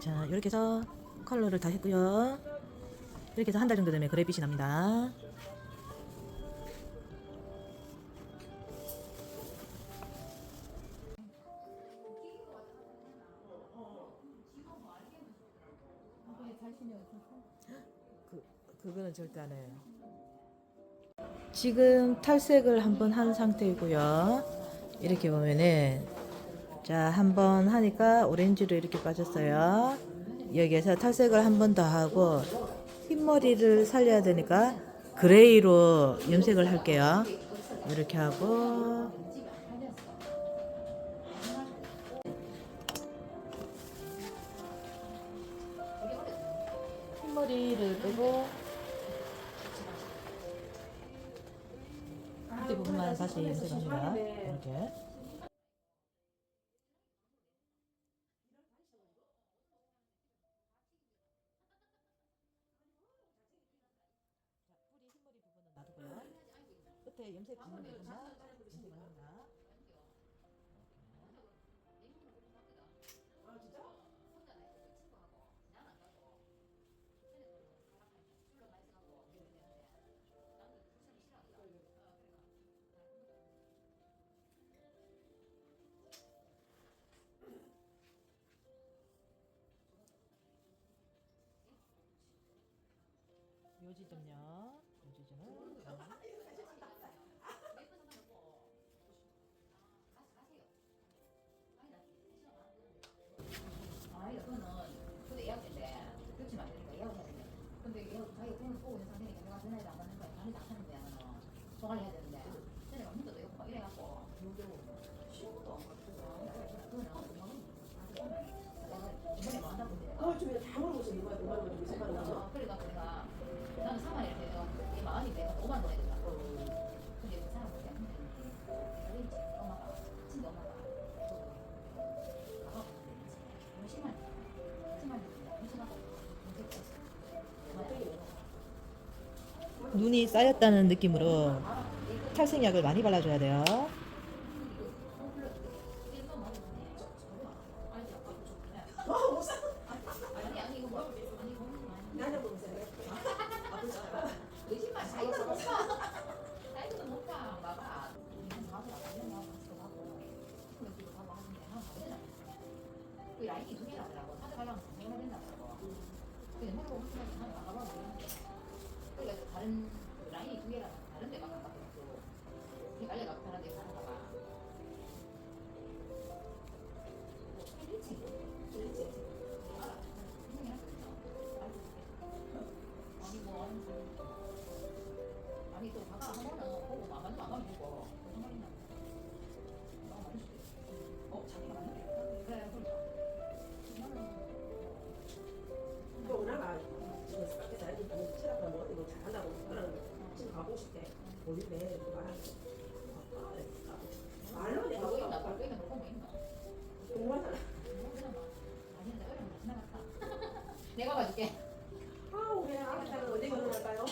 자, 이렇게 해서 컬러를 다 했고요. 이렇게 해서 한 달 정도 되면 그래빛이 납니다. 그, 그거는 절대 안 해요. 지금 탈색을 한번 한 상태이고요. 이렇게 보면은 자, 한 번 하니까 오렌지로 이렇게 빠졌어요. 여기에서 탈색을 한 번 더 하고 흰머리를 살려야 되니까 그레이로 염색을 할게요. 이렇게 하고 흰머리를 빼고 밑에 부분만 다시 염색합니다. 이렇게. 뿌리 흰머리 부분은 놔두고요. 끝에 염색 짓는 부분만 염색을 합니다. 요 지점요. 소갈이 해 눈이 쌓였다는 느낌으로 탈색약을 많이 발라줘야 돼요. 그러니까 다른 가고 싶대. 말하는 거. 말로 내가 뭐 있나 뭐 있나 뭐 있나. 뭐 그냥 막 아닌데 어려운 거 지나갔다 내가 봐줄게 아, 우리 아기들은 어디 결혼할까요?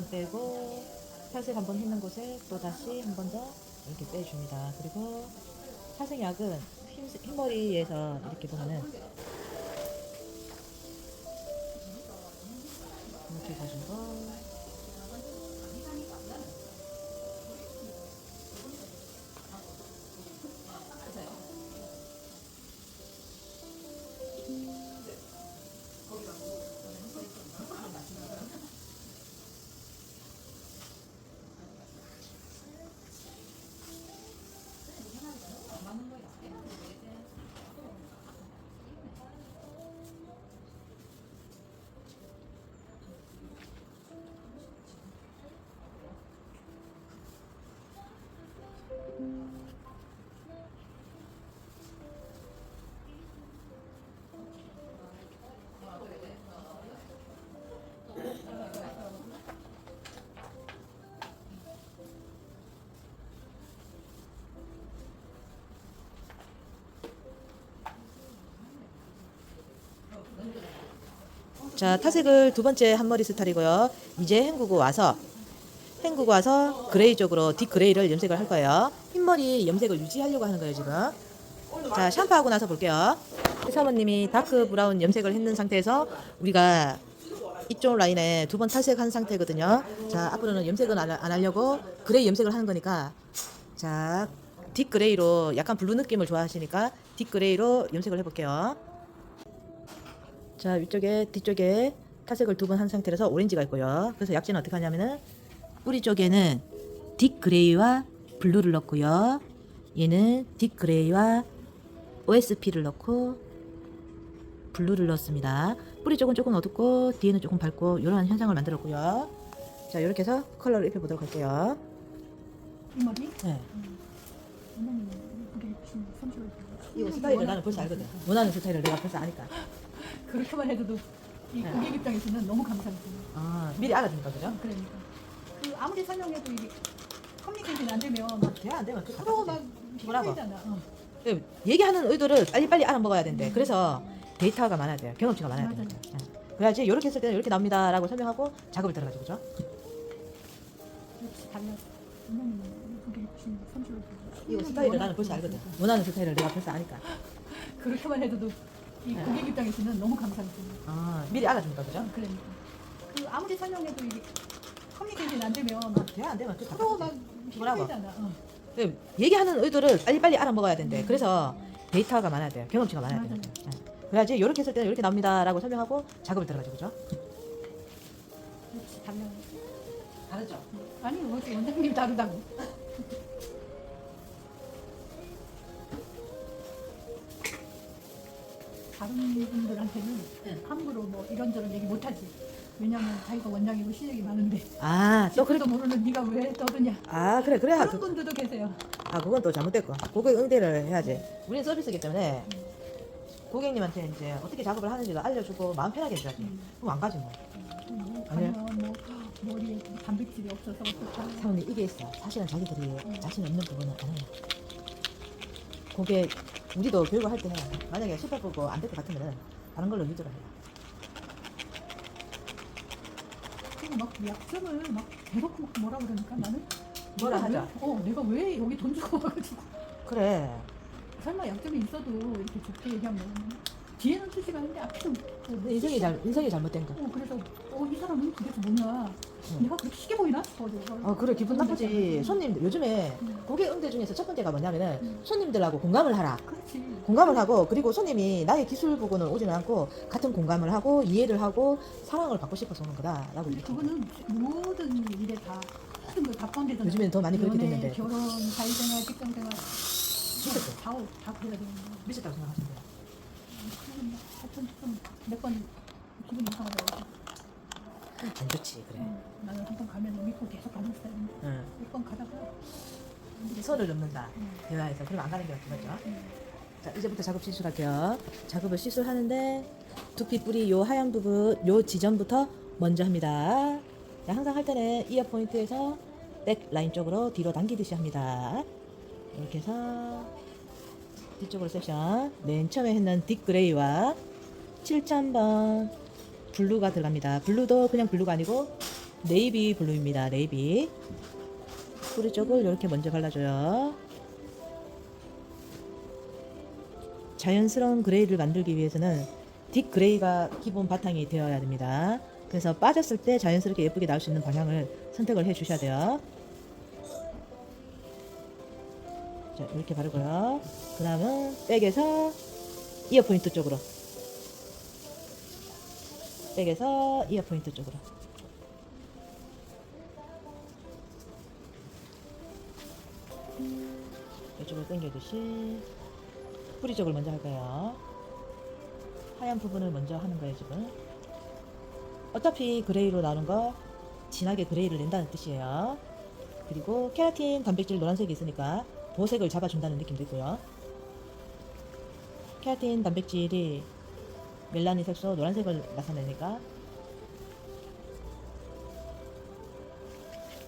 뿌리만 빼고 탈색 한번 했는 곳에 또 다시 한 번 더 이렇게 빼줍니다. 그리고 탈색약은 흰, 흰머리에서 이렇게 보면은 자, 탈색을 두 번째 한 머리 스타일이고요. 이제 헹구고 와서 헹구고 와서 그레이 쪽으로 딥 그레이를 염색을 할 거예요. 흰머리 염색을 유지하려고 하는 거예요, 지금. 자, 샴푸하고 나서 볼게요. 사모님이 다크 브라운 염색을 했는 상태에서 우리가 이쪽 라인에 두 번 탈색한 상태거든요. 자, 앞으로는 염색은 안, 안 하려고 그레이 염색을 하는 거니까 자, 딥 그레이로 약간 블루 느낌을 좋아하시니까 딥 그레이로 염색을 해볼게요. 자, 위쪽에 뒤쪽에 탈색을 두 번 한 상태라서 오렌지가 있고요. 그래서 약재는 어떻게 하냐면은 뿌리 쪽에는 딥 그레이와 블루를 넣고요. 얘는 딥 그레이와 OSP를 넣고 블루를 넣었습니다. 뿌리 쪽은 조금 어둡고 뒤에는 조금 밝고 이런 현상을 만들었고요. 자, 이렇게 해서 컬러를 입혀 보도록 할게요. 이 머리? 네. 어머니 그게 무슨 손주를 이거 스타일을 나는 벌써 알거든. 원하는 스타일을 내가 벌써 아니까. 그렇게만 해도 이 네. 고객 입장에서는 너무 감사하죠. 아, 미리 알아주니까 그죠? 그러니까 그 아무리 설명해도 이게 커뮤니케이션이 안 되면 막 돼야 안 되면 그 서로 막. 피곤하잖아. 어. 그 얘기하는 의도를 빨리빨리 알아먹어야 된대. 그래서 데이터가 많아야 돼요. 경험치가 많아야 돼요. 맞아요. 예. 그래야지 이렇게 했을 때는 이렇게 나옵니다라고 설명하고 작업을 들어가죠. 그죠? 역시 달라. 이거 스타일을 나는 벌써 알거든. 원하는 스타일을 내가 벌써 아니까. 그렇게만 해도 이 네. 고객 입장에서는 너무 감사하죠. 아, 미리 알아주니까 그죠? 그러니까 그 아무리 설명해도 이게 커뮤니케이션이 안 되면 막 돼야 안 되면 그 서로 막. 피곤하잖아. 어. 그 얘기하는 의도를 빨리빨리 알아먹어야 된대. 그래서 데이터가 많아야 돼요. 경험치가 많아야 돼요. 맞아요. 예. 그래야지 이렇게 했을 때는 이렇게 나옵니다라고 설명하고 작업을 들어가죠. 그죠? 역시 달라. 다르죠. 아니 어제 원장님 다르다고. 다른 분들한테는 네. 함부로 뭐 이런저런 얘기 못하지. 왜냐면 자기가 원장이고 실력이 많은데. 아, 또 그래. 그래도 모르는 네가 왜 떠드냐. 아, 그래. 그래. 그런 그, 분들도 계세요. 아, 그건 또 잘못됐고. 고객 응대를 해야지. 우리는 서비스이기 때문에 고객님한테 이제 어떻게 작업을 하는지도 알려주고 마음 편하게 해줘야지. 음. 그럼 안 가지 뭐. 음, 아니요. 가면 뭐 머리에 단백질이 없어서 어떻다. 사모님 이게 있어. 사실은 자기들이 자신 없는 부분은 안 해요. 고객 우리도 교육을 할 때 만약에 실패 보고 안 될 것 같으면은 다른 걸로 유도를 해요. 그리고 막 약점을 막 대놓고 막 뭐라 그러니까 나는 뭐라 내가 하죠? 왜, 어, 내가 왜 여기 돈 주고 와가지고 그래. 설마 약점이 있어도 이렇게 좋게 얘기하면 뒤에는 투시가 하는데 앞에는 인생이 잘 인생이 잘못된 거. 어 그래서 어 이 사람은 도대체 뭐냐 응. 내가 그렇게 시게 보이나 싶어가지고 어 그래 기분 나쁘지. 손님들 요즘에 응. 고객 응대 중에서 첫 번째가 뭐냐면은 응. 손님들하고 공감을 하라. 그렇지 공감을 하고 그리고 손님이 나의 기술 보고는 오지는 않고 같은 공감을 하고 이해를 하고 사랑을 받고 싶어서 오는 거다라고 근데. 그거는 모든 일에 다 모든 걸다 포함되잖아 요즘에는 더 많이 그렇게 연애, 됐는데. 결혼 사회생활 직장생활 미쳤어. 다, 다 그래야 되는 거야 미쳤다고 생각하시면 돼요. 좀몇번 기분 이상하더라고 안 좋지 그래. 응. 나는 한 번 가면 믿고 계속 가는 스타일인데 응. 몇번 가다가 선을 넘는다. 응. 대화에서 그럼 안 가는 게 맞죠? 응. 자 이제부터 작업 시술할게요. 작업을 시술하는데 두피 뿌리 요 하얀 부분 요 지점부터 먼저 합니다. 자, 항상 할 때는 이어 포인트에서 백 라인 쪽으로 뒤로 당기듯이 합니다. 이렇게 해서 뒤쪽으로 섹션 맨 처음에 했는 딥 그레이와 7,000번 블루가 들어갑니다. 블루도 그냥 블루가 아니고 네이비 블루입니다. 네이비 뿌리 쪽을 이렇게 먼저 발라줘요. 자연스러운 그레이를 만들기 위해서는 딥 그레이가 기본 바탕이 되어야 됩니다. 그래서 빠졌을 때 자연스럽게 예쁘게 나올 수 있는 방향을 선택을 해 주셔야 돼요. 자, 이렇게 바르고요. 그 다음은 백에서 이어 포인트 쪽으로. 백에서 이어 포인트 쪽으로. 이쪽으로 당겨듯이 뿌리 쪽을 먼저 할까요? 하얀 부분을 먼저 하는 거예요 지금 어차피 그레이로 나오는 거 진하게 그레이를 낸다는 뜻이에요 그리고 케라틴 단백질 노란색이 있으니까 보색을 잡아준다는 느낌도 있고요. 케라틴 단백질이 멜라닌 색소 노란색을 나타내니까.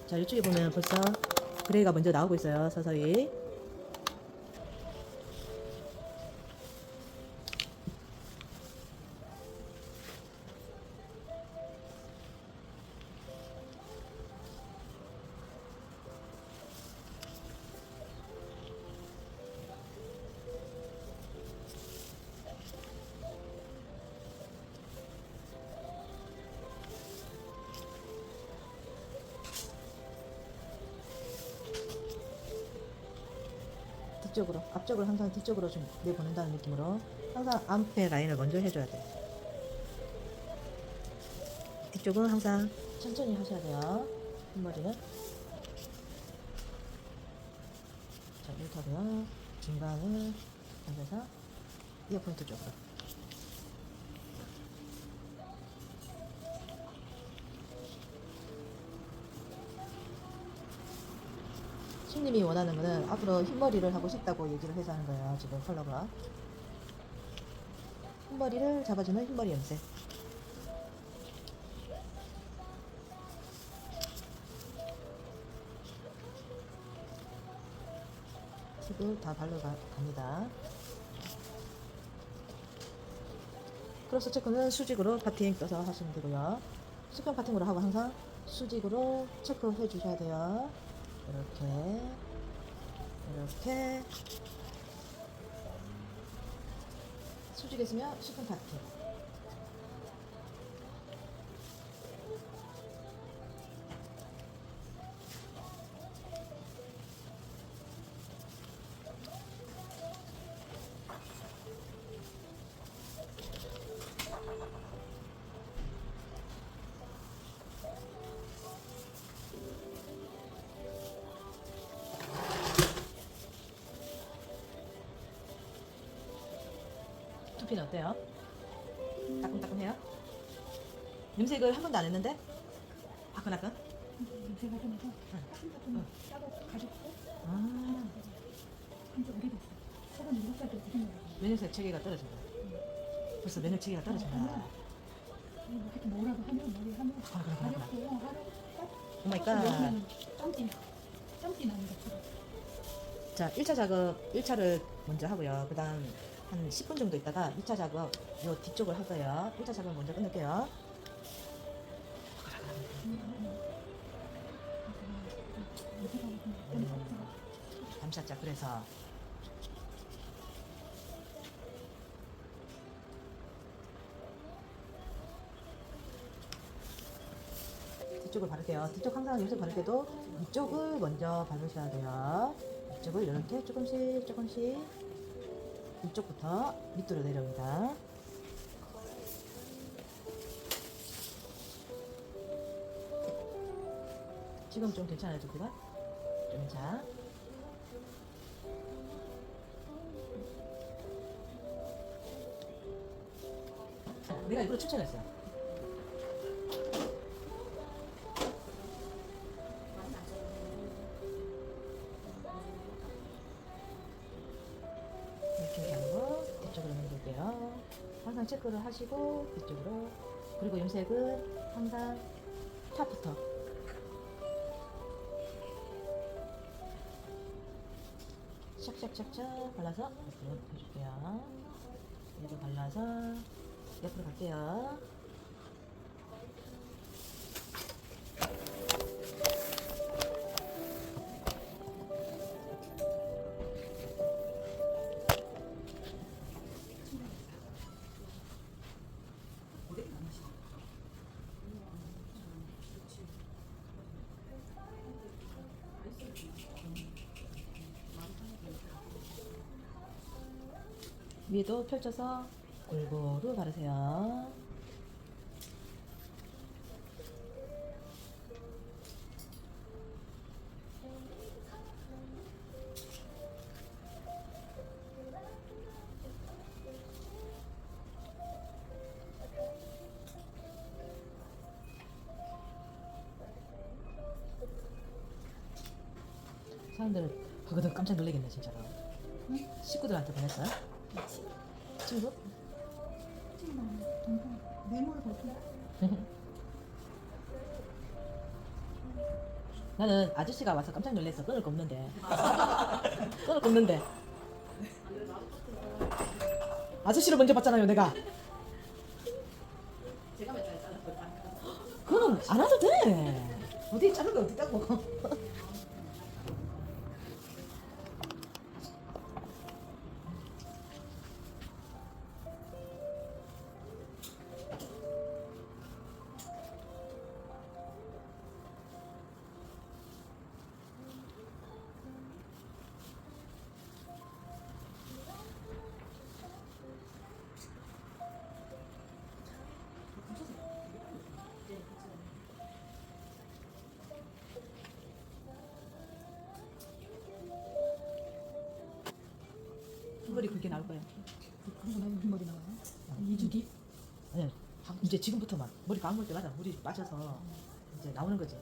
자 이쪽에 보면 벌써 그레이가 먼저 나오고 있어요 서서히 뒤쪽으로 앞쪽을 항상 뒤쪽으로 좀 내보낸다는 느낌으로 항상 앞에 라인을 먼저 해줘야 돼 뒤쪽은 항상 천천히 하셔야 돼요. 흰머리는. 자 이렇게 하고요 중간을 당겨서 이어 포인트 쪽으로 신님이 원하는 거는 앞으로 흰머리를 하고 싶다고 얘기를 해서 하는 거예요. 지금 컬러가. 흰머리를 잡아주는 흰머리 염색. 팁을 다 발로 가, 갑니다. 크로스 체크는 수직으로 파팅 떠서 하시면 되고요. 수평 파팅으로 하고 항상 수직으로 체크해 주셔야 돼요. 이렇게 이렇게. 수직에 있으면 수평 파팅 두피는 어때요? 따끔따끔해요? 염색을 한 번도 안 했는데? 화끈화끈? 제가 좀 해서 좀 따로 가졌고 아, 한지 오래됐어. 일곱 살때 무슨 거야? 면역력 체계가 떨어진다. 벌써 면역 체계가 떨어진다. 하여튼 뭐라도 하면 머리 하면 아, 그래, 그래, 그래. 가렵고 하루 오 마이 갓. 여기는 땀띠 땀띠 나는 것처럼. 자, 1차 작업 1차를 먼저 하고요. 그 다음 한 10분 정도 있다가 2차 작업 요 뒤쪽을 할 거예요. 1차 작업 먼저 끝낼게요. 음, 감쌌자 그래서 뒤쪽을 바를게요. 뒤쪽 항상 염색 바를 때도 이쪽을 먼저 바르셔야 돼요. 이쪽을 이렇게 조금씩 조금씩 이쪽부터 밑으로 내려옵니다. 지금 좀 두피가? 좀 괜찮아? 내가 이걸 추천했어요. 체크를 하시고 뒤쪽으로 그리고 염색은 항상 탑부터 샥샥샥샥 발라서 옆으로 해줄게요. 얘도 발라서 옆으로 갈게요. 위에도 펼쳐서 골고루 바르세요. 사람들 그거도 깜짝 놀라겠네 진짜로. 식구들한테 보냈어요? 동생 메모를 걸고 나는 아저씨가 와서 깜짝 놀랐어. 끊을 거 없는데. 끊을 거 없는데. 아저씨를 먼저 봤잖아요, 내가. 그거는 안 와도 돼. 어디 거 어디 있 다고. 머리 그렇게 나올 거야. 그러고 나면 무슨 머리 나와요? 2주 뒤? 아니, 이제 지금부터만 머리 감을 때마다 물이 빠져서 이제 나오는 거지.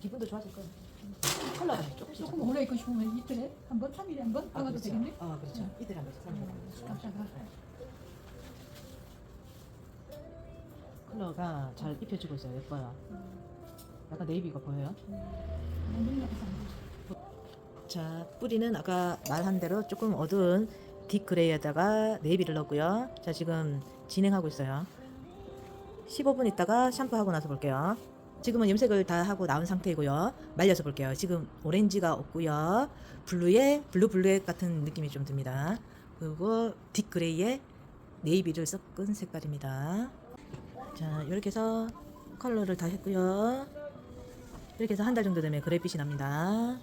기분도 좋아질 거야. 컬러가 조금씩 조금 오래 입고 싶으면 이틀에 한 번, 3일에 한번 아, 박아도 그렇죠. 되겠네? 아, 그렇죠. 이틀에 한 번씩 사는 깜짝아. 컬러가 잘 입혀지고 있어요. 예뻐요. 약간 네이비가 보여요. 돼. 자, 뿌리는 아까 말한 대로 조금 어두운 딥 그레이에다가 네이비를 넣고요. 자, 지금 진행하고 있어요. 15분 있다가 샴푸하고 나서 볼게요. 지금은 염색을 다 하고 나온 상태이고요. 말려서 볼게요. 지금 오렌지가 없고요. 블루에 블루 블루에 같은 느낌이 좀 듭니다. 그리고 딥 그레이에 네이비를 섞은 색깔입니다. 자, 이렇게 해서 컬러를 다 했고요. 이렇게 해서 한 달 정도 되면 그레이빛이 납니다.